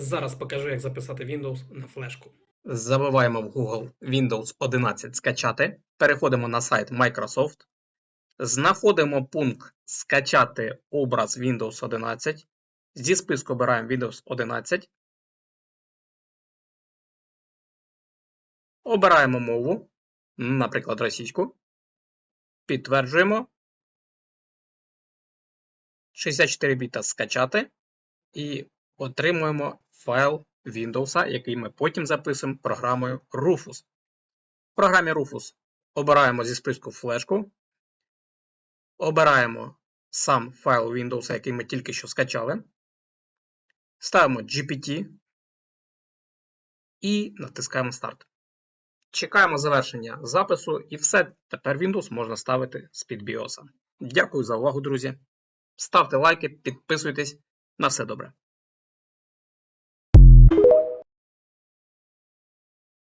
Зараз покажу, як записати Windows на флешку. Забиваємо в Google Windows 11 скачати. Переходимо на сайт Microsoft. Знаходимо пункт Скачати образ Windows 11. Зі списку обираємо Windows 11. Обираємо мову, наприклад, російську. Підтверджуємо. 64 біта скачати. І отримуємо файл Windows, який ми потім записуємо програмою Rufus. В програмі Rufus обираємо зі списку флешку. Обираємо сам файл Windows, який ми тільки що скачали. Ставимо GPT і натискаємо Старт. Чекаємо завершення запису, і все. Тепер Windows можна ставити з-під BIOS. Дякую за увагу, друзі. Ставте лайки, підписуйтесь. На все добре.